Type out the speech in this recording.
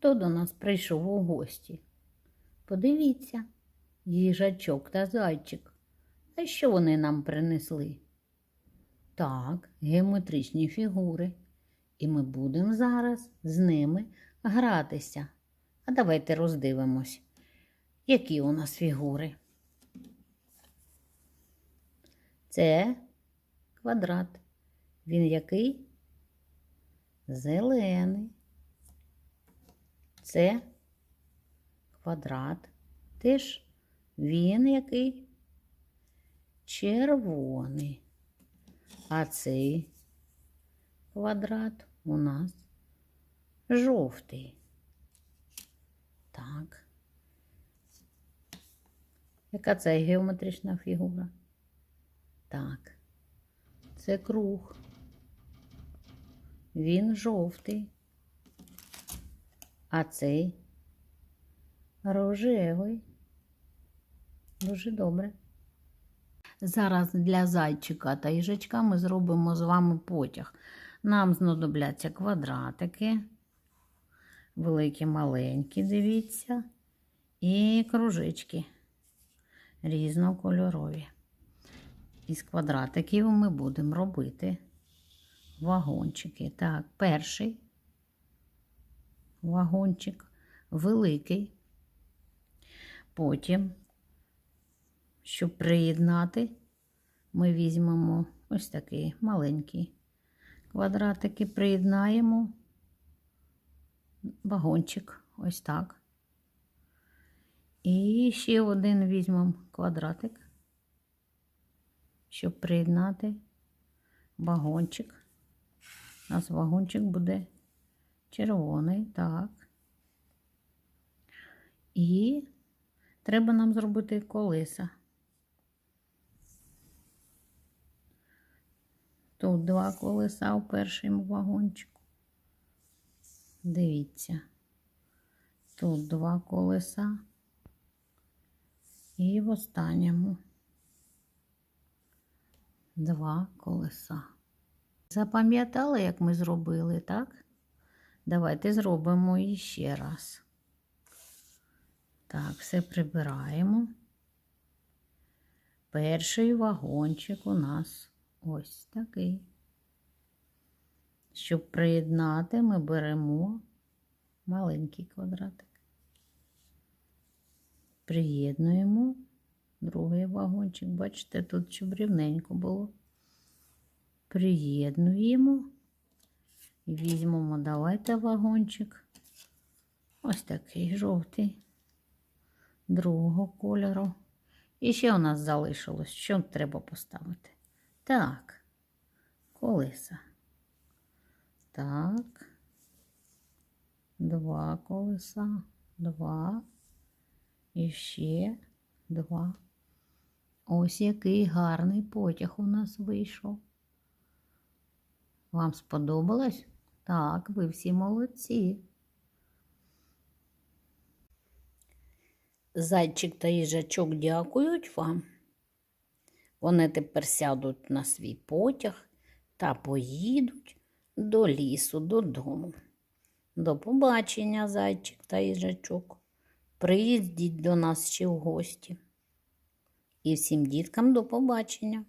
Хто до нас прийшов у гості? Подивіться, їжачок та зайчик. А що вони нам принесли? Так, геометричні фігури. І ми будемо зараз з ними гратися. А давайте роздивимось, які у нас фігури. Це квадрат. Він який? Зелений. Це квадрат. Теж він який? Червоний. А цей квадрат у нас жовтий. Так. Яка це геометрична фігура? Так. Це круг. Він жовтий. А цей рожевий. Дуже добре. Зараз для зайчика та їжачка ми зробимо з вами потяг. Нам знадобляться квадратики, великі, маленькі, дивіться, і кружечки різнокольорові. Із квадратиків ми будемо робити вагончики. Так, перший вагончик великий. Потім, щоб приєднати, ми візьмемо ось такий маленький квадратик і приєднаємо вагончик, ось так. І ще один візьмемо квадратик, щоб приєднати вагончик. У нас вагончик буде червоний, так. І треба нам зробити колеса. Тут два колеса у першому вагончику. Дивіться. Тут два колеса. І в останньому два колеса. Запам'ятали, як ми зробили, так? Давайте зробимо іще раз. Так, все прибираємо. Перший вагончик у нас ось такий. Щоб приєднати, ми беремо маленький квадратик. Приєднуємо другий вагончик. Бачите, тут щоб рівненько було. Приєднуємо. Візьмемо, давайте вагончик. Ось такий жовтий, другого кольору. І ще у нас залишилось, що треба поставити. Так, колеса. Так, два колеса, два. І ще два. Ось який гарний потяг у нас вийшов. Вам сподобалось? Так, ви всі молодці. Зайчик та їжачок дякують вам. Вони тепер сядуть на свій потяг та поїдуть до лісу додому. До побачення, зайчик та їжачок. Приїздіть до нас ще в гості. І всім діткам до побачення.